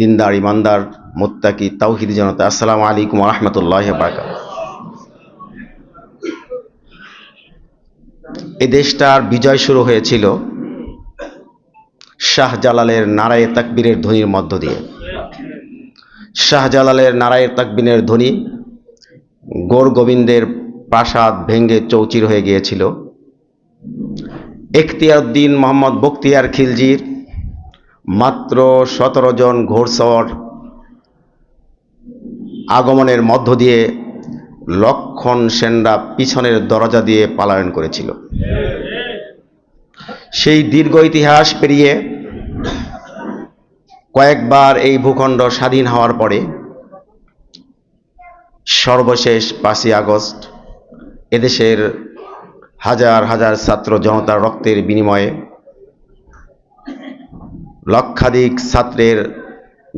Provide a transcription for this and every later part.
দিনদার, ইমানদার, মোত্তাকি, তাওহিদি জনতা। আসসালামু আলাইকুম রহমতুল্লাহ বারকাত এ দেশটার বিজয় শুরু হয়েছিল শাহজালালের নারায়ে তাকবীরের ধ্বনির মধ্য দিয়ে। শাহজালালের নারায়ে তাকবীরের ধ্বনি গোর গোবিন্দের প্রাসাদ ভেঙ্গে চৌচির হয়ে গিয়েছিল। এখতিয়ার উদ্দিন মোহাম্মদ বখতিয়ার খিলজির মাত্র সতেরো জন ঘোড়সওয়ার আগমনের মধ্য দিয়ে লক্ষণ সেনরা পিছনের দরজা দিয়ে পালায়ন করেছিল। সেই দীর্ঘ ইতিহাস পেরিয়ে কয়েকবার এই ভূখণ্ড স্বাধীন হওয়ার পরে সর্বশেষ পাঁচই আগস্ট এদেশের হাজার হাজার ছাত্র জনতার রক্তের বিনিময়ে লক্ষাধিক ছাত্রের,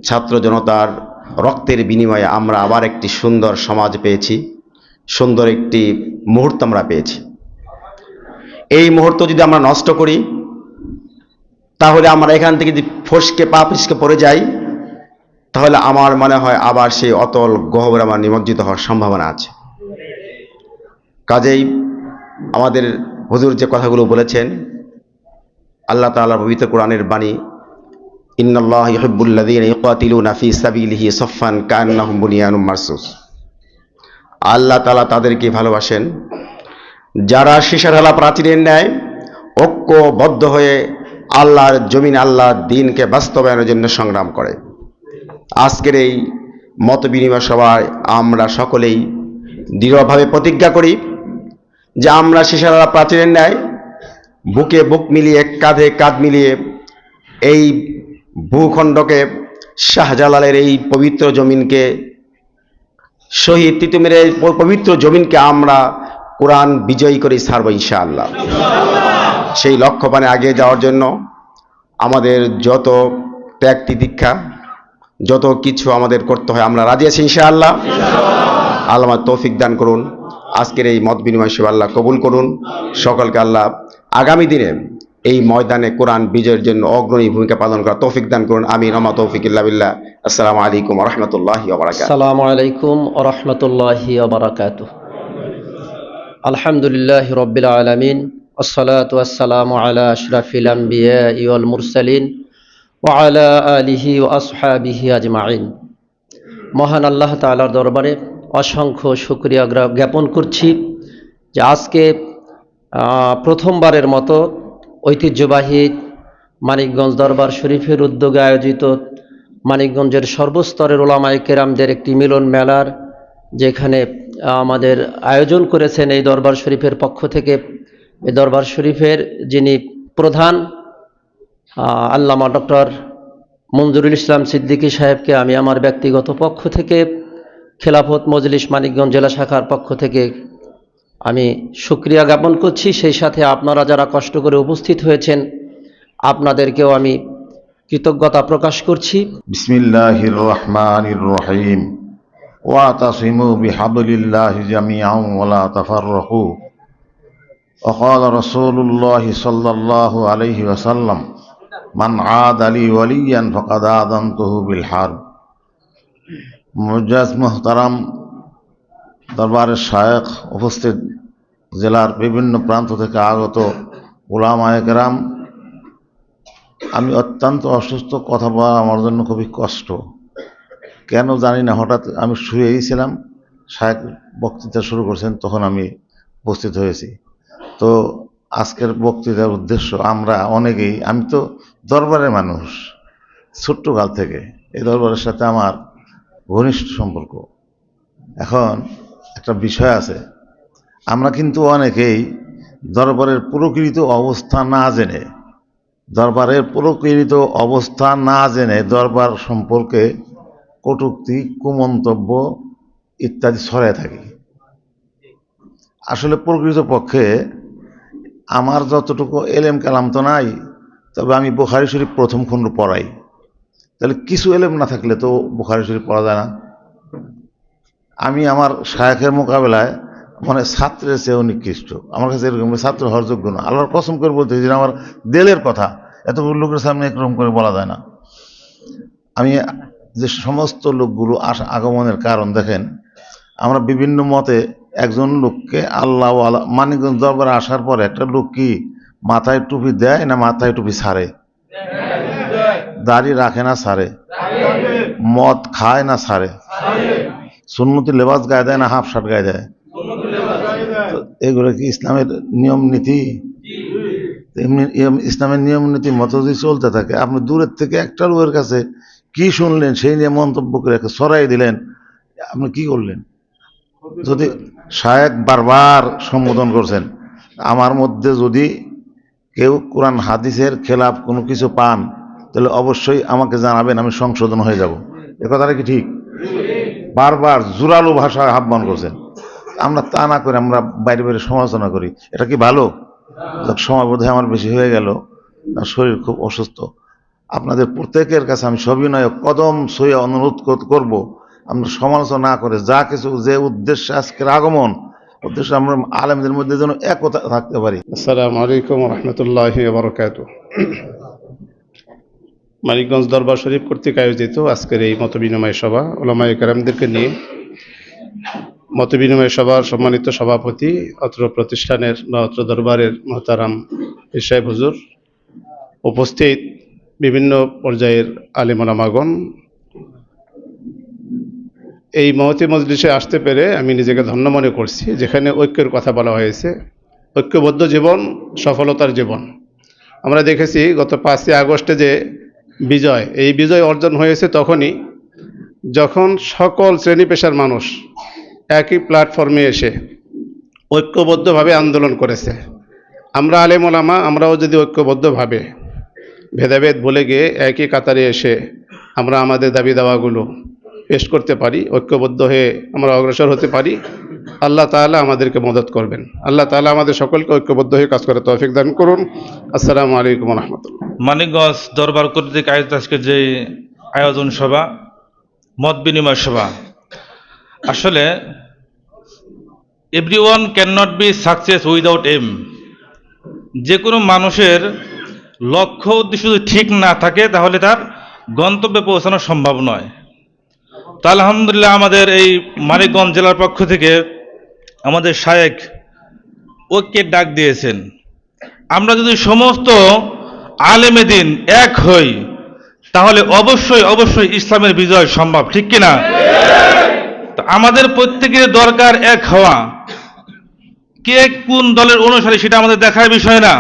ছাত্র জনতার রক্তের বিনিময়ে আমরা আবার একটি সুন্দর সমাজ পেয়েছি, সুন্দর একটি মুহূর্ত আমরা পেয়েছি। এই মুহূর্ত যদি আমরা নষ্ট করি, তাহলে আমরা এখান থেকে যদি ফসকে, পা ফসকে পড়ে যাই, তাহলে আমার মনে হয় আবার সেই অতল গহবরে আমার নিমজ্জিত হওয়ার সম্ভাবনা আছে। কাজেই আমাদের হুজুর যে কথাগুলো বলেছেন, আল্লাহ তাআলা পবিত্র কোরআনের বাণী ইন্নাল্লাহ ইহিব্বুল্লাযীনা ইউকাতিলুনা ফী সাবিলিহি সাফফান কান্নাহুম বুনিয়ানুম মারসুস। আল্লাহ তাআলা তাদেরকে ভালোবাসেন। যারা সীসাঢালা প্রাচীরের ন্যায় ঐক্যবদ্ধ হয়ে আল্লাহর জমিন আল্লাহর দিনকে বাস্তবায়নের জন্য সংগ্রাম করে। আজকের এই মত বিনিময় সভায় আমরা সকলেই দৃঢ়ভাবে প্রতিজ্ঞা করি যে আমরা সীসাঢালা প্রাচীরের ন্যায় বুকে বুক মিলিয়ে, কাঁধে কাঁধ মিলিয়ে এই ভূখণ্ডকে শাহজালালের এই পবিত্র জমিনকে, শহীদ তিতুমিরের পবিত্র জমিনকে আমরা কোরআন বিজয়ী করে ছাড়ব ইনশাআল্লাহ। সেই লক্ষ্যপানে আগে যাওয়ার জন্য আমাদের যত ত্যাগ তিতিক্ষা যত কিছু আমাদের করতে হয়, আমরা রাজি আছি ইনশাআল্লাহ। আল্লাহ তৌফিক দান করুন। আজকের এই মত বিনিময় সেবা আল্লাহ কবুল করুন। সকলকে আল্লাহ আগামী দিনে এই ময়দানে কোরআন বিজয়ের জন্য অগ্রণী ভূমিকা পালন করা তৌফিক দান করুন আমি রহমত তৌফিক ইল্লা বিল্লাহ আসসালামু আলাইকুম রহমতুল্লাহ বারাকাত আসসালামু আলাইকুম ওরহমতুল্লাহি ওবরাকাত আলহামদুলিল্লাহ রব্বিল আলমিন والصلاة والسلام على أشرف الأنبياء والمرسلين وعلى آله وأصحابه أجمعين মহান আল্লাহ তাআলার দরবারে অসংখ্য শুক্রিয়া গ্রা- জ্ঞাপন করছি যে আজকে আহ, প্রথমবারের মতো ঐতিহ্যবাহী মানিকগঞ্জ দরবার শরীফের উদ্যোগে আয়োজিত মানিকগঞ্জের সর্বস্তরের ওলামাই কেরামদের একটি মিলন মেলার, যেখানে আমাদের আয়োজন করেছেন এই দরবার শরীফের পক্ষ থেকে। এই দরবার শরীফের যিনি প্রধান আল্লামা ডক্টর মঞ্জুরুল ইসলাম সিদ্দিকী সাহেবকে আমি আমার ব্যক্তিগত পক্ষ থেকে, খেলাফত মজলিস মানিকগঞ্জ জেলা শাখার পক্ষ থেকে আমি সুক্রিয়া জ্ঞাপন করছি সেই সাথে আপনারা যারা কষ্ট করে উপস্থিত হয়েছেন আপনাদেরকেও আমি কৃতজ্ঞতা প্রকাশ করছি بسم الله الرحمن الرحيم واعتصموا بحبل الله جميعا ولا تفرقوا وقال رسول الله صلى الله عليه وسلم من عاد لي وليا فقد آذنته بالحرب মুজাজ মোহতারাম দরবারের শায়েখ উপস্থিত জেলার বিভিন্ন প্রান্ত থেকে আগত ওলামায়করাম আমি অত্যন্ত অসুস্থ, কথা বলা আমার জন্য খুবই কষ্ট। কেন জানি না, হঠাৎ আমি শুয়েই ছিলাম। বক্তৃতা শুরু করছেন, তখন আমি উপস্থিত হয়েছি। তো আজকের বক্তৃতার উদ্দেশ্য, আমরা অনেকেই, আমি তো দরবারের মানুষ, ছোট্টকাল থেকে। এই দরবারের সাথে আমার ঘনিষ্ঠ সম্পর্ক। এখন একটা বিষয় আছে। আমরা কিন্তু অনেকেই দরবারের প্রকৃত অবস্থা না জেনে, দরবারের প্রকৃত অবস্থা না জেনে দরবার সম্পর্কে কটূক্তি, কুমন্তব্য ইত্যাদি ছড়ায় থাকি। আসলে প্রকৃত পক্ষে আমার যতটুকু এলেম কালাম তো নাই, তবে আমি বুখারি শরীফ প্রথম খণ্ড পড়াই। তাহলে কিছু এলেম না থাকলে তো বুখারি শরীফ পড়া যায় না। আমি আমার শায়খের মোকাবেলায় মানে ছাত্রের চেয়েও নিকৃষ্ট। আমার কাছে এরকম ছাত্র হওয়ার যোগ্য না। আল্লাহর কসম করে বলতে যে আমার দেলের কথা, এত লোকের সামনে এরকম করে বলা যায় না। আমি যে সমস্ত লোকগুলো আসা আগমনের কারণ দেখেন, আমরা বিভিন্ন মতে একজন লোককে আল্লাহ মানিকগঞ্জ দরবারে আসার পরে একটা লোক কি মাথায় টুপি দেয় না মাথায় টুপি ছাড়ে? দাড়ি রাখে না ছাড়ে? মদ খায় না ছাড়ে? সুন্নতি লেবাস গায়ে দেয় না হাফ শার্ট গায়ে দেয়? এগুলো কি ইসলামের নিয়ম নীতি? ইসলামের নিয়ম নীতি মতো যদি চলতে থাকে। আপনি দূরের থেকে একটা লোকের কাছে কি শুনলেন, সেই নিয়ে মন্তব্য করে সরাই দিলেন। আপনি কি করলেন? যদি শায়েক বারবার সম্বোধন করছেন, আমার মধ্যে যদি কেউ কোরআন, হাদিসের খেলাফ কোনো কিছু পান, তাহলে অবশ্যই আমাকে জানাবেন, আমি সংশোধন হয়ে যাব। এ কথাটা কি ঠিক? বারবার জোরালো ভাষা আহ্বান করছেন। আমরা তা না করে আমরা বাইরে বাইরে সমালোচনা করি। এটা কি ভালো? সময় বোধ আমার বেশি হয়ে গেল। শরীর খুব অসুস্থ। আপনাদের প্রত্যেকের কাছে আমি সবিনয় কদম সইয়া অনুরোধ কর- করব। আমরা সমালোচনা না করে যা কিছু যে উদ্দেশ্যে আজকের আগমন, উদ্দেশ্য আমরা আলমদের মধ্যে যেন একতা থাকতে পারি। আসসালামু আলাইকুম রহমতুল্লাহ বরকাত মানিকগঞ্জ দরবার শরীফ কর্তৃক আয়োজিত আজকের এই মত বিনিময় সভা ওলামাই কারামদেরকে নিয়ে মত বিনিময় সভার সম্মানিত সভাপতি, অত্র প্রতিষ্ঠানের বা অত্র দরবারের মহতারাম ইসাহেব হুজুর, উপস্থিত বিভিন্ন পর্যায়ের আলিমোলামাগণ এই মহতি মজলিসে আসতে পেরে আমি নিজেকে ধন্য মনে করছি, যেখানে ঐক্যের কথা বলা হয়েছে। ঐক্যবদ্ধ জীবন, সফলতার জীবন। আমরা দেখেছি গত পাঁচই আগস্টে যে বিজয়, এই বিজয় অর্জন হয়েছে তখনই যখন সকল শ্রেণি পেশার মানুষ একই প্ল্যাটফর্মে এসে ঐক্যবদ্ধভাবে আন্দোলন করেছে। আমরা আলেম ওলামা, আমরাও যদি ঐক্যবদ্ধভাবে ভেদাভেদ ভুলে গিয়ে একই কাতারে এসে আমরা আমাদের দাবি দাওয়াগুলো পেশ করতে পারি, ঐক্যবদ্ধ হয়ে আমরা অগ্রসর হতে পারি, আল্লাহ তাআলা আমাদেরকে মদত করবেন। আল্লাহ তালা আমাদের সকলকে ঐক্যবদ্ধ হয়ে কাজ করে তৌফিক দান করুন। আসসালামু আলাইকুম রহমতুল্লাহ। মানিকগঞ্জ দরবার কর্তৃক আয়োজিত আজকে যে আয়োজন সভা, মত বিনিময় সভা। আসলে every one can not be success without M যে কোনো মানুষের লক্ষ্য উদ্দেশ্য যদি ঠিক না থাকে, তাহলে তার গন্তব্যে পৌঁছানো সম্ভব নয়। তো আলহামদুলিল্লাহ আমাদের এই মানিকগঞ্জ জেলার পক্ষ থেকে আমাদের শায়েক ঐক্যের ডাক দিয়েছেন। আমরা যদি সমস্ত আলেমে দিন এক হই, তাহলে অবশ্যই অবশ্যই ইসলামের বিজয় সম্ভব, ঠিক কিনা? তো আমাদের প্রত্যেকের দরকার এক হওয়া। কে কোন দলের অনুসারী সেটা আমাদের দেখার বিষয় না।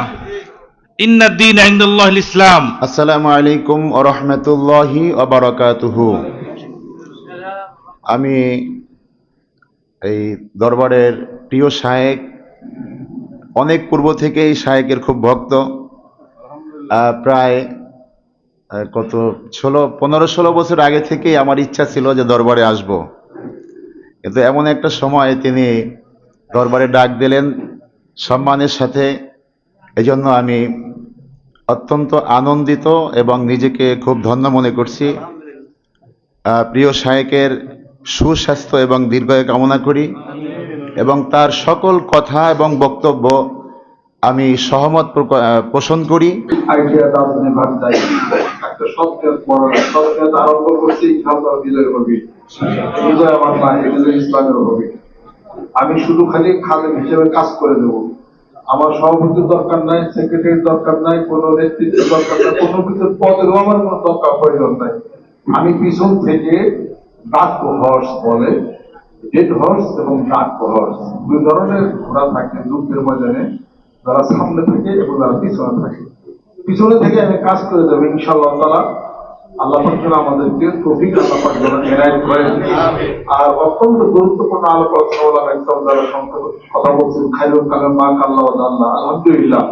ইন্নাদ্দিন আইন্দুল্লাহ ইসলাম। আসসালামু আলাইকুম ও রহমতুল্লাহি অবরাকাতুহু আমি এই দরবারের প্রিয় শায়েক, অনেক পূর্ব থেকে এই শায়েকের খুব ভক্ত। প্রায় কত, ষোলো, পনেরো, ষোলো বছর আগে থেকেই আমার ইচ্ছা ছিল যে দরবারে আসব। কিন্তু এমন একটা সময় তিনি দরবারে ডাক দিলেন, সম্মানের সাথে। এজন্য আমি অত্যন্ত আনন্দিত এবং নিজেকে খুব ধন্য মনে করছি। প্রিয় শায়েকের সুস্বাস্থ্য এবং দীর্ঘায়ু কামনা করি এবং তার সকল কথা এবং বক্তব্য আমি সহমত পোষণ করি। আমি শুধু খালি খালেদ হিসেবে কাজ করে দেব। আমার সভাপতির দরকার নাই সেক্রেটারির দরকার নাই, কোনো নেতৃত্বের দরকার নাই, কোনো কিছু পদেরও আমার কোনো দরকার, প্রয়োজন নাই। আমি পিছন থেকে ডাক হর্স বলে ডেড হর্স এবং ডাক হর্স। দুই ধরনের ঘোড়া থাকে যুদ্ধের ময়দানে। যারা সামনে থাকে এবং যারা পিছনে থাকে। পিছনে থেকে আমি কাজ করে দেবো ইনশাআল্লাহ তালা আল্লাহ পাক আমাদেরকে টপিক আল্লাহ পাক যেন এনায়েত করেন। আর অত্যন্ত গুরুত্বপূর্ণ আলোচনা হলাম একদম যারা কথা বলছেন, খাইরুল কালাম মা কাল্লাহ আল্লাহ আলহামদুলিল্লাহ।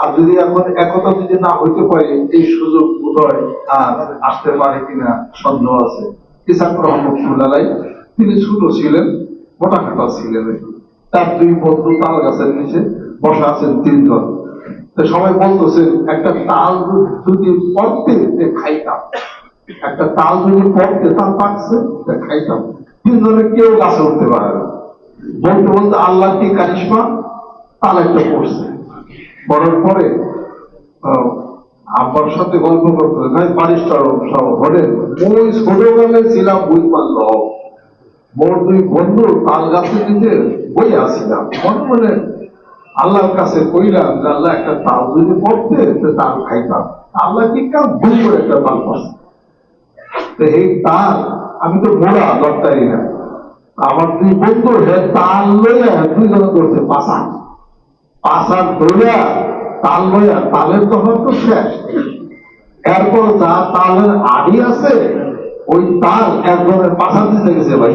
আর যদি এখন একতা যদি না হইতে পারে, এই সুযোগ বোধহয় আর আসতে পারে কিনা সন্দেহ আছে। ইসাক রহমতুল্লাহ তিনি ছোট ছিলেন, মোটা খাটা ছিলেন। তার দুই বন্ধু তাল গাছের নিচে বসা আছেন তিনজন। তো সবাই বলতেছে, একটা তাল যদি পড়তে খাইতাম। একটা তাল যদি পড়তে তাল পাকছে খাইতাম। তিনজনে কেউ গাছে উঠতে পারে না। বলতে বলতে আল্লাহ কি কারিশমা? তাল একটা পড়ছে। পড়ার পরে আমার সাথে গল্প করতে ভাই বারিশটার সব ঘটে ওই ছোটবেলায় ছিলাম বই পারল মোর দুই বন্ধু তাল গাছের নিচে বই আসছিলাম মনে মনে আল্লাহর কাছে কইলাম যে আল্লাহ একটা তাল যদি পড়তে তাল খাইতাম। আল্লাহ কি কাম? ভুল করে একটা তাল পড়ছে। এই তাল, আমি তো মোড়া দরকারি না। আমার দুই বন্ধু, হে তাল লইয়া দুইজন করছে পাশা পাশার ধরিয়া তাল লইয়া তালের তখন তো শেষ এরপর যা তালের আড়ি আছে, ওই তাল একজনের পাশা দিতে গেছে ভাই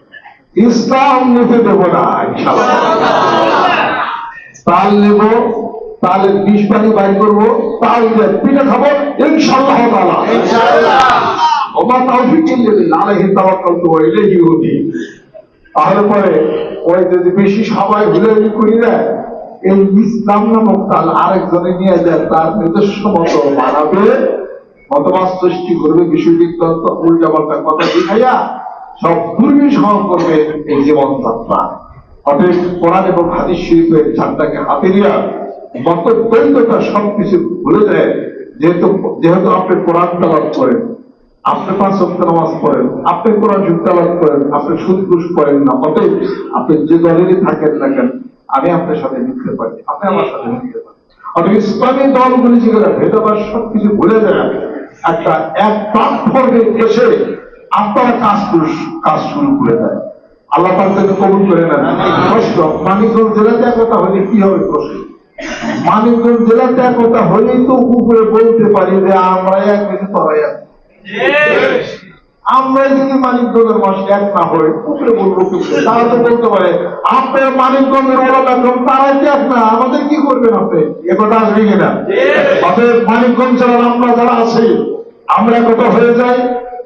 ইসলাম নিতে দেবো না তাল নেব তালের বিষ পানি বাইর করব তাল পিঠে খাব ইনশাআল্লাহ তাআলা ওমা তাওফিক ইল্লাল্লাহ আলাইহি তাওয়াক্কালতু ওয়া ইলাইহি উনি তাহলে পরে ওই যদি বেশি সবাই হুলাহুলি করি না এই ইসলাম নামক তাল আরেকজনে নিয়ে যায় তার নিজস্ব মতো বানাবে মতবাদ সৃষ্টি করবে বিশ্ববিদ্যালয় উল্টা পাল্টা কথা শিখাইয়া সব দুর্বিষহ করবে এই জীবনযাত্রা। অতএব কোরআন এবং হাদিস শরীফের ঝান্ডাকে হাতে নিয়ে মত দ্বৈততা সবকিছু ভুলে যায়। যেহেতু যেহেতু আপনি কোরআন তালাত করেন, আপনি পাঁচ নামাজ পড়েন, আপনি কোরআন যুক্তাবাদ করেন, আপনি সুদ ঘুষ করেন না, অতএব আপনি যে দলেরই থাকেন না কেন, আমি আপনার সাথে মিলতে পারি আপনি আমার সাথে মিলতে পারেন অতএব ইসলামী দলগুলি যেগুলো ভেদাভাস সবকিছু ভুলে যায়, একটা এক প্ল্যাটফর্মে এসে আপনারা কাজ কাজ শুরু করে দেয় আল্লাহ তার থেকে কবুল করে নেন। প্রশ্ন, মানিকগঞ্জ জেলাতে একতা হলে কি হবে প্রশ্ন? মানিকগঞ্জ জেলাতে একতা হলেই তো উপরে বলতে পারি যে আমরা এক বেশি তরাই আমরা যদি মানিকগঞ্জের মাস এক না হই, উপরে বলব তারা তো বলতে পারে আপনার মানিকগঞ্জের বেতন তারাই কি এক না, আমাদের কি করবেন আপনি? একথা আসবে কিনা? অতএব মানিকগঞ্জ জেলার আমরা যারা আছি, আমরা একতা হয়ে যাই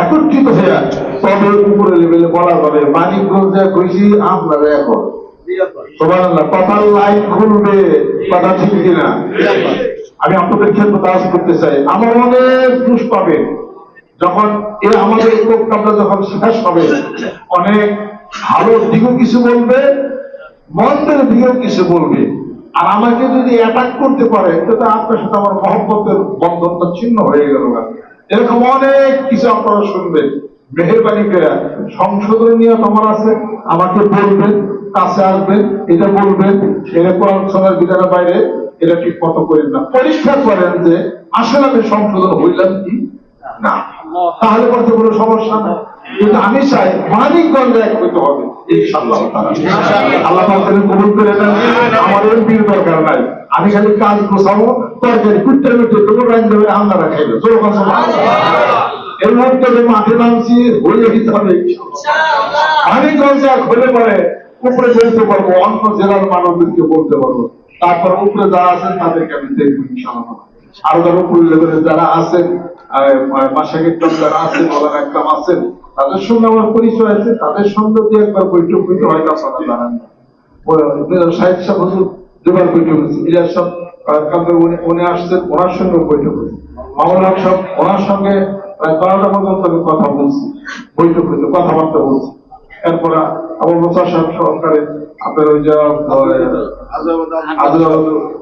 একত্রিত হয়ে তবে উপরে লেভেলে বলা যাবে, মানিকগঞ্জে কইছি আপনারা এখন। অনেক ভালো দিকেও কিছু বলবে, মন্দের দিকেও কিছু বলবে। আর আমাকে যদি অ্যাটাক করতে পারে, তাহলে আপনার সাথে আমার মহব্বতের বন্ধনটা ছিন্ন হয়ে গেল এরকম অনেক কিছু আপনারা শুনবেন। মেহরবানি করে সংশোধন নিয়ে তোমার আছে আমাকে বলবেন কাছে আসবেন এটা বলবেন এরকম আলোচনার বিধানের বাইরে এটা ঠিক মতো করেন না। পরীক্ষা করেন যে আসলে আমি সংশোধন হইলাম কি? না। তাহলে করতে কোনো সমস্যা নাই। কিন্তু আমি চাই মানিকগঞ্জে এক হইতে হবে। আল্লাহ কবুল করে দরকার নাই। আমি খালি কাজ গোছাবো তরকারি কুটতে কুটতে রাইন দেবে খাইবে তোর কথা এর মধ্যে যে মাঠে নামছি হয়ে হবে? মানিকগঞ্জে এক হলে পরে উপরে বলতে পারব অন্য জেলার মানুষদেরকে বলতে পারব। তারপর উপরে যারা আছেন তাদেরকে আমি দেখব ইনশাআল্লাহ। আরও যারা উপরে লেভেলে যারা আছেন যারা আছেন ওনারা একদম আছেন তাদের সঙ্গে আমার পরিচয় আছে তাদের সঙ্গে দিয়ে একবার বৈঠক হইতে হয়তো আপনারা জানান না সাহেব সাহেব দুবার বৈঠক হয়েছে ইলিয়াস সাহেব কালকে উনি উনি আসছেন ওনার সঙ্গে বৈঠক হয়েছে মামুল হক সাহেব ওনার সঙ্গে প্রায় বারোটা পর্যন্ত আমি কথা বলছি বৈঠক হয়েছে কথাবার্তা বলছি এরপরে আবু মোসা সাহেব সহকারে আপনার ওই যে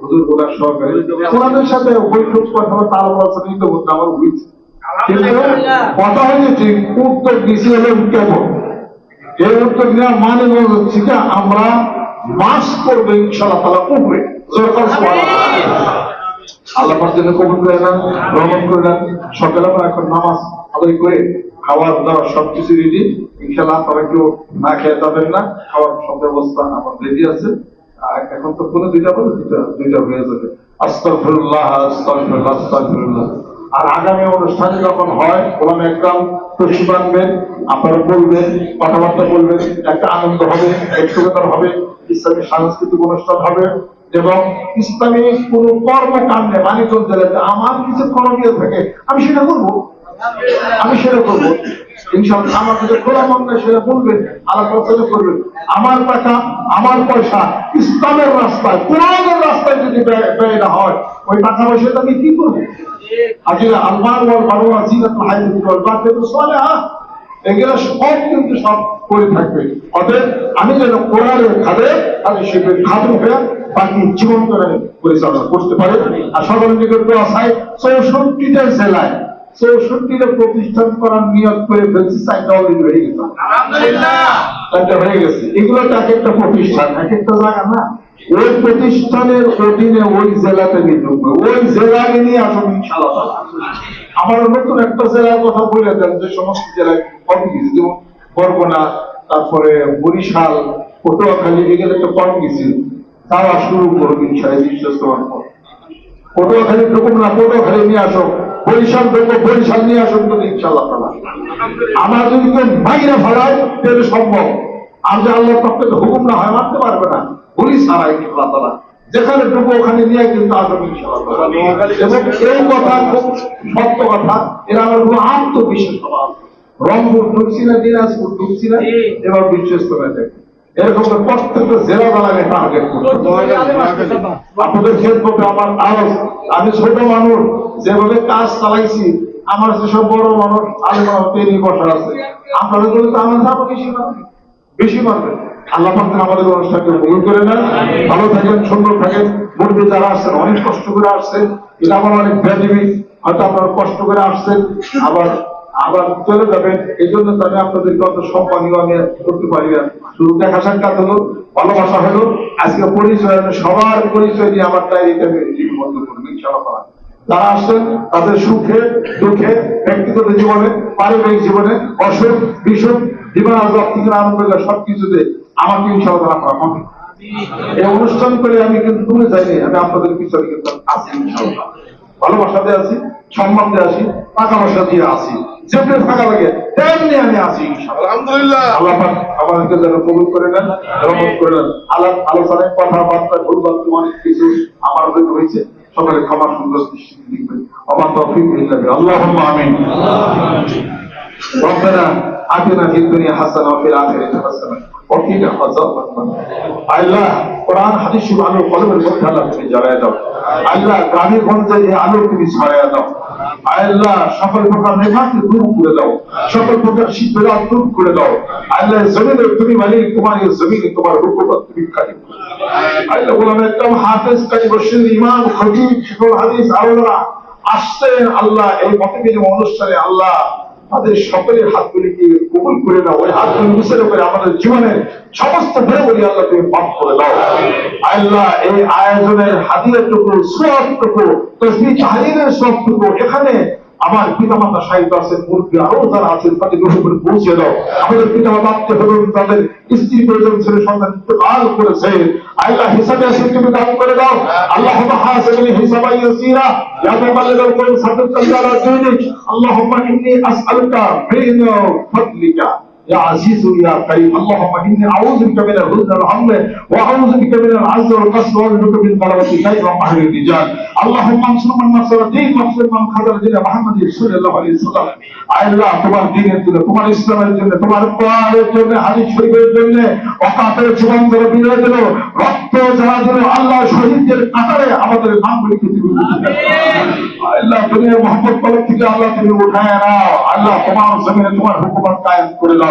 হুজুর ওনার সহকারে ওনাদের সাথে বৈঠক কথাবার্তা আলোচনা হচ্ছে আমার হয়েছে কিন্তু কথা হয়েছে উত্তর দিছি হলো কেমন এই উত্তর নেওয়া মানে হচ্ছে যে আমরা মাস করব ইনশাআল্লাহ তালা সরকার আল্লাহ পাক কবুল করে নেন গ্রহণ করে নেন। সকালে আমরা এখন নামাজ আদায় করে খাওয়ার দাওয়ার সবকিছু রেডি ইনশাল্লাহ আপনারা কেউ না খেয়ে যাবেন না, খাওয়ার সব ব্যবস্থা আমার রেডি আছে। এখন তো কোনো দুইটা বলে দুইটা দুইটা হয়ে যাবে। আস্তাগফিরুল্লাহ আস্তাগফিরুল্লাহ আস্তাগফিরুল্লাহ। আর আগামী অনুষ্ঠানে যখন হয় ওলাম একদম খুশি বানবেন আপনারা বলবেন, কথাবার্তা বলবেন, একটা আনন্দ হবে একটুকার হবে, ইসলামী সাংস্কৃতিক অনুষ্ঠান হবে, এবং ইসলামী কোন কর্মকাণ্ডে মানিকগঞ্জ জেলাতে আমার কিছু করণীয় থাকে, আমি সেটা করব। আমি সেটা করব। আমার কাছে খোলা মন সেটা বলবেন, আলাপ আলোচনা করবেন, আমার টাকা, আমার পয়সা ইসলামের রাস্তায়, কোরআনের রাস্তায় যদি ব্যয় না হয়, ওই টাকা পয়সা আমি কি করব? ওয়াল বারোয়া জিনাত হাইয়াতি ওয়াল বাকিয়াতু সালিহা। এগুলো সব কিন্তু সব করে থাকবে। অতএব আমি যেন কোরআনের খাদে আমি শিল্পের খাদু হয়ে বাকি জীবন করে পরিচালনা করতে পারি। আর দোয়া চাই চৌষট্টিটা জেলায় চৌষট্টিটা প্রতিষ্ঠান করার নিয়োগ করে ফেলছি চাইটা অলরেডি হয়ে গেছে। চারটা হয়ে গেছে। এগুলো তো এক একটা প্রতিষ্ঠান এক একটা জায়গা না। ওই প্রতিষ্ঠানের অধীনে ওই জেলাতে নিয়োগ ওই জেলাকে নিয়ে আসুন আমার নতুন একটা জেলার কথা বলে দেন যে সমস্ত জেলায় বরগুনা, তারপরে বরিশাল, পটুয়াখালী এগুলো তো কম গেছে তারা শুরু করুন ইনশাআল্লাহ বিশ্বাস পটুয়াখালী ঢুকুন না, পটুয়াখালী নিয়ে আসো বরিশাল ঢুকো বরিশাল নিয়ে আসুন তো ইনশাআল্লাহ তাআলা আমার যদি কেউ বাইরে ফেলায় তাহলে সম্ভব। আর যে আল্লাহ পক্ষে হুকুম না হয়, মানতে পারবে না। বলি সারা ইনশাআল্লাহ তাআলা যেখানে ঢুকো ওখানে নিয়ে কিন্তু। এবং এই কথা খুব সত্য কথা? এরা আমার কোনো আত্মবিশ্বাস রংপুর ঢুকছি না দিনাজপুর ঢুকছি না এবার বিশ্বাস করে দেখে এরকম প্রত্যেকটা জেলা বালাকে টার্গেট করতে আপনাদের ক্ষেত্রে আমার আরও আমি ছোট মানুষ যেভাবে কাজ চালাইছি আমার যেসব বড় মানুষ আলু মানুষ তৈরি বসা আছে। আপনাদের তো আমার যাব বেশি মারবে বেশি মারবে আল্লাহ আমাদের অনুষ্ঠানকে করে নেন ভালো থাকেন সুন্দর থাকেন। মুরব্বী যারা আসছেন অনেক কষ্ট করে আসছেন। এটা আমার অনেক ব্যাধিবি। হয়তো আপনারা কষ্ট করে আসছেন আবার আবার চলে যাবেন। এই জন্য তো আমি আপনাদের যত সম্মানীয় আমি করতে পারি না। শুধু দেখা সাক্ষাৎ হলো ভালোবাসা হলো। আজকে পরিচয় সবার পরিচয় দিয়ে আমার ডায়েরিতে আমি লিপিবদ্ধ করব ইনশাআল্লাহ। যারা আসছেন তাদের সুখে দুঃখে ব্যক্তিগত জীবনে পারিবারিক জীবনে অসুখ বিসুখ জীবন আজাব থেকে আরম্ভ করে সবকিছুতে আমাকে ইনশাআল্লাহ আপনারা পাবেন এই অনুষ্ঠান করে আমি কিন্তু দূরে যাইনি আমি আপনাদের পিছনে কিন্তু আছি ইনশাআল্লাহ। ভালোবাসাতে আছি সম্মান দিয়ে আছি টাকা পয়সা দিয়ে আছি। যেমনি থাকা লাগে তেমনি আমি ইনশাআল্লাহ। আলহামদুলিল্লাহ। আল্লাহ আমাদেরকে যেন কবুল করে নেন রহমত করে নেন। আলাপ আলোচনায় কথাবার্তা ভুল অনেক কিছু আমার হয়েছে। সকলে ক্ষমা সুন্দর দৃষ্টি দিবেন আমার তৌফিক ইল্লা বিল্লাহ আল্লাহুম্মা আমিন ربنا آتنا في الدنيا حسنة وفي الآخرة حسنة وقنا عذاب النار আল্লাহ কোরআন হাদিস শুভ আলো কলমের মধ্যে আল্লাহ তুমি জ্বালায় দাও আল্লাহ গ্রামে গঞ্জে এই আলো তুমি ছড়ায় দাও আল্লাহ সকল প্রকার নেশাকে দূর করে দাও সকল প্রকার শীতবেলা দূর করে দাও আল্লাহ জমিনে তুমি মালিক তোমার এই জমিনে তোমার হুকুমত তুমি কারিম আসছেন, আল্লাহ এই মতবির অনুষ্ঠানে, আল্লাহ তাদের সকলের হাতগুলিকে কবুল করে দাও ওই হাতগুলি আমাদের জীবনের সমস্ত আল্লাহ তুমি মাফ করে দাও। আল্লাহ এই আয়োজনের হাদিয়াটুকু সবটুকু তসবি তাহলিলের সবটুকু এখানে আমার পিতামাতা সাহিত্য আছে মুরব্বী আরও যারা আছেন তাদের উপরে পৌঁছে দাও। আমাদের পিতামাতা আত্মীয় হলেন তাদের স্ত্রী প্রয়োজন ছেলে সন্তান দান করেছে। আল্লাহ হিসাবে আছে তুমি দান করে দাও। আল্লাহ হিসাব হিসাবা ইয়াসিরা। ইয়া কোন يا عزيز يا كريم اللهم اني اعوذ بك من الهزن والهم واعوذ بك من العز والقصر واعوذ بك من غلبة الليل وقهر الرجال اللهم انصر من نصر الدين واغفر من خذل دين محمد صلى الله عليه وسلم আল্লাহ তোমার দিনের জন্য তোমার ইসলামের জন্য তোমার কোরআনের জন্য হাদিস শরীফের জন্য অকাতের জীবন ধরে বিদায় দিল রক্ত যারা দিল আল্লাহ শহীদদের কাতারে আমাদের নামগুলিকে তুমি উঠিয়ে দাও। আল্লাহ দুনিয়ার মোহাম্মদ কলম থেকে আল্লাহ তুমি উঠায় নাও আল্লাহ তোমার জমিনে তোমার হুকুমত কায়েম করে দাও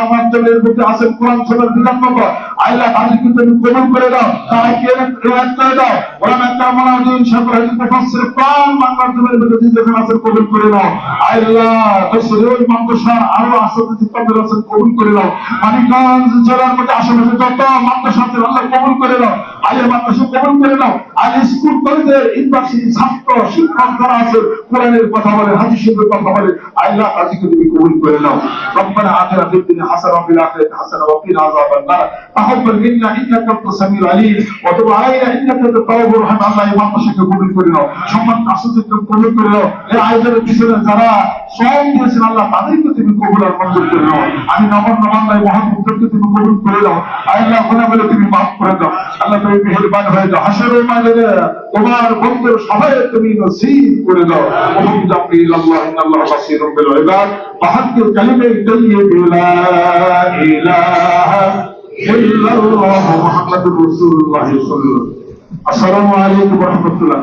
বাংলাঞ্চলের মধ্যে আছেন, কোরআন শরীফের বিলম্ব কর আল্লাহ তাদেরকে তুমি কবুল করে দাও তাদেরকে রেওয়াজ করে দাও। একটা মনে দিন সকল হাদিস মুফাসসির প্রাণ বাংলার জমির মধ্যে যেখানে আছেন, কবুল করে দাও আল্লাহ তসরিউল মাদ্রাসা আরও আসতে চিত্তাদের আছেন, কবুল করে দাও মানিকগঞ্জ জেলার মধ্যে আশেপাশে যত মাদ্রাসা আছে, আল্লাহ কবুল করে দাও আলের মাদ্রাসা কবুল করে দাও আর স্কুল কলেজের ইউনিভার্সিটি ছাত্র শিক্ষক যারা আছে কোরআনের কথা বলে হাদিসের কথা বলে আল্লাহ তাদেরকে তুমি কবুল করে নাও ربنا آتنا في الدنيا حسنة وفي الآخرة حسنة وقنا عذاب النار تقبل منا إنك أنت السميع العليم وتب علينا إنك أنت التواب الرحيم আল্লাহ এই মাদ্রাসাকে কবুল করে নাও সম্মান আসতে কবুল করে নাও এই আয়োজনের পিছনে যারা শ্রম দিয়েছেন আল্লাহ তাদেরকে তুমি কবুল আর মঞ্জুর করে নাও। আমি নমন নমান্দাই মহাপুত্রকে তুমি কবুল করে দাও আল্লাহ গুনাহ বলে তুমি মাফ করে দাও। আল্লাহ তুমি মেহেরবান হয়ে যাও। হাসরের মাঝে তোমার বন্ধুর সবাই তুমি নসিব করে দাও। ওহুম জাপি আল্লাহ ইন্নাল্লাহ বাসীরুম বিল ইবাদ। বাহাদুর কালিমে তাইয়্যিব লা ইলাহা ইল্লাল্লাহ মুহাম্মাদুর রাসূলুল্লাহ সাল্লাল্লাহু আলাইহি ওয়া রাহমাতুল্লাহ।